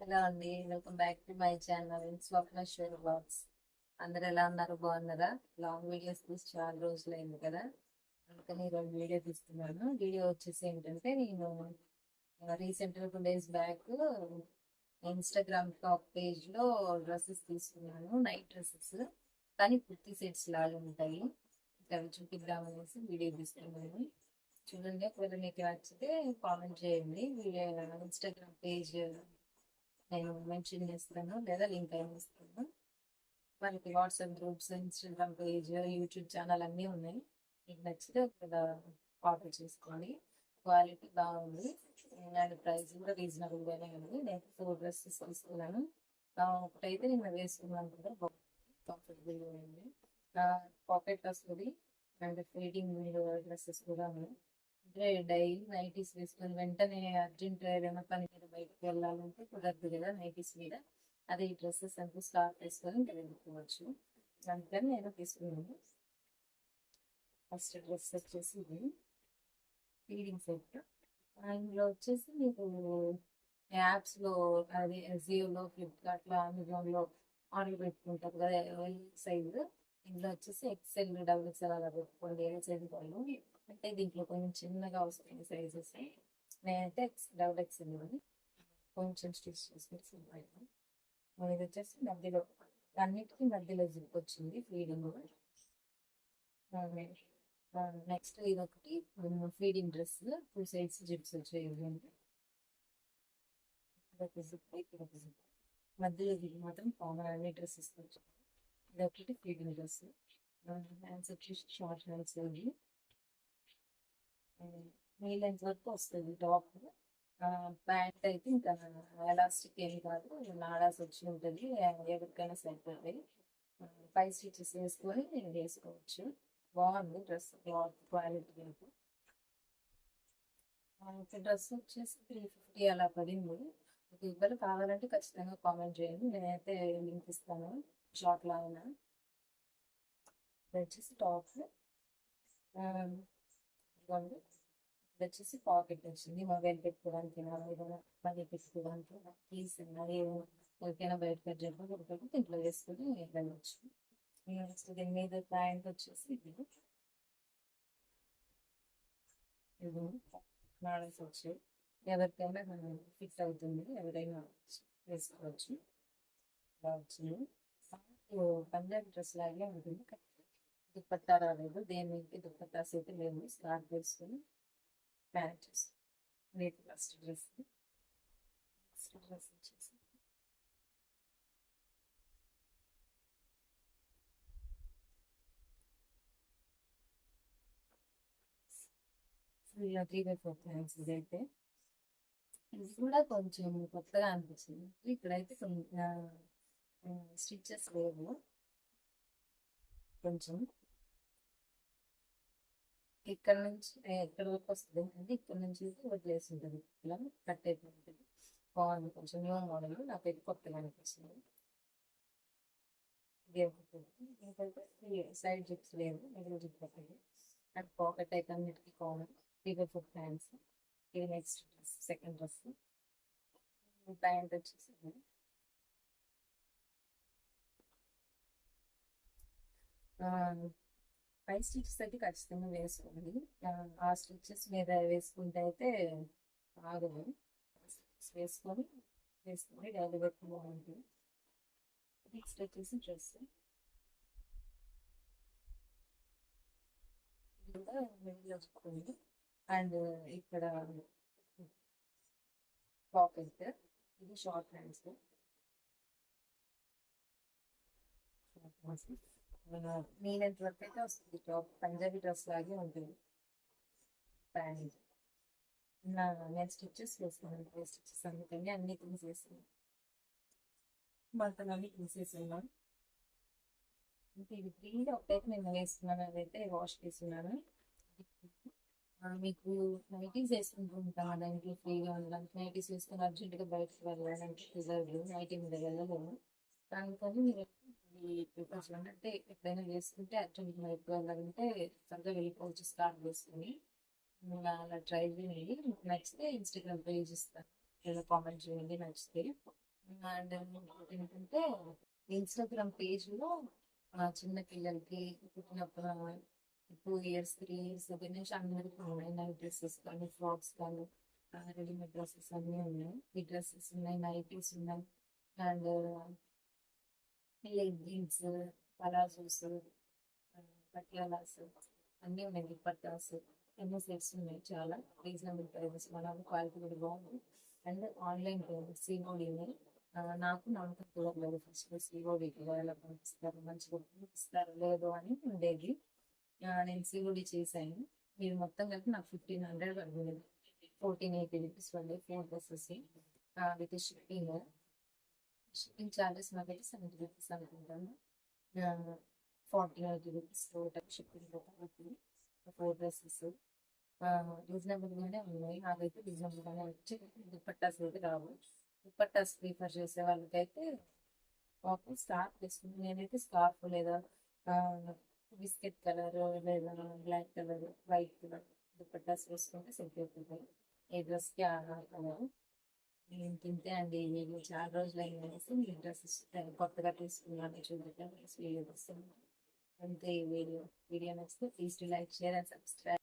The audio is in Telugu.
హలో అండి welcome back to my channel Swapneshwar blogs అందరు ఎలా ఉన్నారు? బాగున్నారా? లాంగ్ వీడియోస్ తీసి చాలా రోజులైంది కదా. అందుకని ఈరోజు వీడియో తీస్తున్నాను. వీడియో వచ్చేసి ఏంటంటే నేను recent two days back Instagram top పేజ్లో డ్రెస్సెస్ తీసుకున్నాను నైట్ డ్రెస్సెస్. కానీ కుర్తి సెట్స్ లాగా ఉంటాయి. అవి చూపిద్దామనేసి వీడియో తీసుకున్నాను చూడండి ఒకవేళ మీకు నచ్చితే కామెంట్ చేయండి. వీడియో ఇన్స్టాగ్రామ్ పేజ్ నేను మెన్షన్ చేస్తాను లేదా లింక్ అయినా ఇస్తాను మనకి WhatsApp groups Instagram page YouTube channel అన్నీ ఉన్నాయి. మీకు నచ్చితే ఒక ఆర్డర్ చేసుకోండి. క్వాలిటీ బాగుంది. అండ్ ప్రైస్ కూడా రీజనబుల్గానే ఉంది. నేను ఫోర్ డ్రెస్సెస్ తీసుకున్నాను. ఒకటైతే నేను వేసుకున్నాను కూడా కంఫర్టబుల్గా ఉంది పాకెట్ వస్తుంది. అండ్ ఫీడింగ్ డ్రెస్సెస్ కూడా ఉన్నాయి. డైలీ నైటీస్ వేసుకొని వెంటనే అర్జెంట్ ఏదైనా పని మీద బయటకు వెళ్ళాలంటే కుదరదు కదా నైటీస్ మీద. అదే ఈ డ్రెస్సెస్ అంతా స్టార్ట్ వేసుకొని ఇంకా వెళ్ళిపోవచ్చు. అందుకని నేను తీసుకున్నాను. ఫస్ట్ డ్రెస్ వచ్చేసి ఇది. Feeding set. ఇందులో వచ్చేసి మీకు యాప్స్లో అది జియోలో ఫ్లిప్కార్ట్లో అమెజాన్లో ఆర్డర్ పెట్టుకుంటారు కదా ఎల్ సైజు. ఇందులో వచ్చేసి ఎక్సెల్ డబుల్ ఎక్సెల్ అలా పెట్టుకోండి ఏ సైజ్ వాళ్ళు. అంటే దీంట్లో కొంచెం చిన్నగా వస్తుంది సైజెస్ నేనైతే ఎక్స్ డబుల్ ఎక్స్ఎల్ అని కొంచెం స్టిచ్ చేసి మన ఇది వచ్చేసి మధ్యలో అన్నిటికీ మధ్యలో జిప్ వచ్చింది ఫీడింగ్ నెక్స్ట్ ఇది ఒకటి feeding dress two sides zips వచ్చాయి ఇవ్వండి. జిప్ జిప్ మధ్యలో జిప్ మాత్రం కామన్ అన్ని డ్రెస్సెస్ వచ్చాయి. ఇది ఒకటి ఫీడింగ్ డ్రెస్ హ్యాండ్స్ వచ్చేసి షార్ట్ హ్యాండ్స్ నీ లెన్స్ వరకు వస్తుంది టాప్. ప్యాంట్ అయితే ఇంకా ఎలాస్టిక్ ఏం కాదు నాడాస్ వచ్చి ఉంటుంది. ఎవరికైనా సరిపోతుంది ఫైవ్ స్టిచెస్ వేసుకొని వేసుకోవచ్చు. బాగుంది డ్రెస్ క్లాత్ క్వాలిటీ అయితే. డ్రెస్ వచ్చేసి త్రీ ఫిఫ్టీ అలా పడింది. మీకు ఇవ్వరు కావాలంటే ఖచ్చితంగా కామెంట్ చేయండి. నేనైతే లింక్ ఇస్తాను షార్ట్లో అయినా. వచ్చేసి టాప్. ఇదిగోండి ఇది వచ్చేసి పాకెట్ వచ్చింది మొబైల్ పెట్టుకోవడానికి ఏదైనా పని పెట్టుకోవడానికి కీస్ అది ఎవరికైనా బయటకు అర్జెంట్ కొడుకు ఇంట్లో ఏదైనా వెళ్ళవచ్చు నెక్స్ట్ దీని మీద ప్యాంట్ వచ్చేసి ఇది. ఇది మోడల్స్ వచ్చాయి ఎవరికైనా మనం ఫిట్ అవుతుంది ఎవరైనా వేసుకోవచ్చు. బాగా వచ్చింది. పంజాబీ డ్రెస్ లాగే ఉంటుంది. దుప్పట్టా రాలేదు దేని మీదకి దుప్పట్టాస్ అయితే లేవు స్కార్ట్ వేసుకొని pant neat first dress first dress వచ్చేసి ఇలా త్రీ బై ఫోర్ హ్యాండ్స్ ఇదైతే ఇది కూడా కొంచెం కొత్తగా అనిపించింది ఇక్కడైతే కొంచెం స్టిచ్చెస్ లేవు. కొంచెం ఇక్కడ నుంచి ఎక్కడ వరకు వస్తుంది అంటే ఇక్కడ నుంచి వదిలేసి ఉంటుంది. ఇలా కట్ అయిపోయి ఉంటుంది బాగుంది కొంచెం న్యూ మోడల్ నాకైతే కొత్తగా అనిపిస్తుంది. ఇది ఒకటి సైడ్ జిప్స్ లేదు మిడిల్ జిప్ ఒకటి. అండ్ పాకెట్ అయితే అన్నిటికీ కామన్ ఫీవర్ ఫుడ్ ప్యాంట్స్ ఇది next dress second dress pant వచ్చేసి ఫైవ్ స్టిచ్స్ అయితే ఖచ్చితంగా వేసుకోండి. ఆ స్టిచ్చెస్ మీద వేసుకుంటే అయితే ఆగదు. వేసుకొని వేసుకొని డైలీ వర్క్ బాగుంటుంది. నెక్స్ట్ వచ్చేసి డ్రెస్ ఇది కూడా వెళ్ళి అండ్ ఇక్కడ పాకెట్ ఇది షార్ట్ హ్యాండ్స్ షార్ట్ హ్యాండ్స్ నేనంత వరకు అయితే వస్తుంది. టాప్ పంజాబీ డ్రెస్ లాగే ఉంటుంది. ప్యాంట్ నా నేను స్టిచ్చెస్ వేసుకున్నాను. త్రీ స్టిచెస్ అందుకని అన్ని తీసేసాను మొత్తం అన్ని తీసేసాను ఇంకా ఇవి త్రీ ఒకటైతే నేను వేస్తున్నాను అదైతే వాష్ చేస్తున్నాను. మీకు నైటీస్ వేసుకుంటూ ఉంటాం కదా ఇంట్లో ఫ్రీగా ఉండడానికి నైటీస్ వేసుకొని అర్జెంటుగా బయటకు వెళ్ళడానికి కుదరదు. నైటీ మీద వెళ్ళలేము దానికని మీరు ఈ ప్రిఫర్ అంటే ఎప్పుడైనా చేసుకుంటే అర్జెంట్ వెళ్ళాలంటే సరిగ్గా వెళ్ళిపోవచ్చు స్టార్ట్ చేసుకుని. అలా ట్రై చేయండి. నచ్చితే ఇన్స్టాగ్రామ్ పేజ్ ఇస్తాను కామెంట్ చేయండి నచ్చితే. అండ్ ఏంటంటే ఇన్స్టాగ్రామ్ పేజ్లో మా చిన్న పిల్లలకి పుట్టినప్పుడు టూ ఇయర్స్ త్రీ ఇయర్స్ దగ్గర నుంచి అందరికీ ఉన్నాయి. నైట్ డ్రెస్సెస్ కానీ ఫ్రాక్స్ కానీ రెడీమేడ్ డ్రెస్సెస్ అన్నీ ఉన్నాయి. ఈ డ్రెస్సెస్ ఉన్నాయి నైటీస్ ఉన్నాయి. అండ్ లెగ్గిన్స్ పలాజోస్ పటియాలాస్ అన్నీ ఉన్నాయి దుపట్టాస్ ఎన్నో సెట్స్ ఉన్నాయి చాలా రీజనబుల్ ప్రైజెస్. మన క్వాలిటీ కూడా బాగుంది. అండ్ ఆన్లైన్ పేమెంట్ సిఓడిని నాకు నాకు కుదరలేదు ఫస్ట్ సిఓడి ఎలా పంపిస్తారు మంచిగా పంపిస్తారు లేదు అని ఉండేది. నేను సిఓడి చేశాను ఇది మొత్తం కలిపి నాకు ఫిఫ్టీన్ హండ్రెడ్ పడింది. ఫోర్టీన్ ఎయిటీ రూపీస్ పడింది four dresses with shipping. Shipping charges నాకైతే సెవెంటీ రూపీస్ అనుకుంటాను forty eighty rupees total shipping కాబట్టి ఫోర్ డ్రెస్సెస్ రీజనబుల్గానే ఉన్నాయి నాకైతే రీజనబుల్గానే వచ్చి దుపట్టాస్ అయితే రావు దుపట్టాస్ ప్రిఫర్ చేసే వాళ్ళకైతే ఒక స్కార్ఫ్ తీసుకుని నేనైతే స్కార్ఫ్ లేదా బిస్కెట్ కలర్ లేదా black colour white colour dupattas set set అవుతుంది ఏ డ్రెస్కి ఆ కలర్ నేను తింటే అండి నేను చాలా రోజులు అయిందనేసి మీ డ్రెస్సెస్ కొత్తగా తీసుకున్నాను చూద్దాం వీడియో వస్తుంది అంతే వీడియో వీడియో నచ్చితే please to like share and subscribe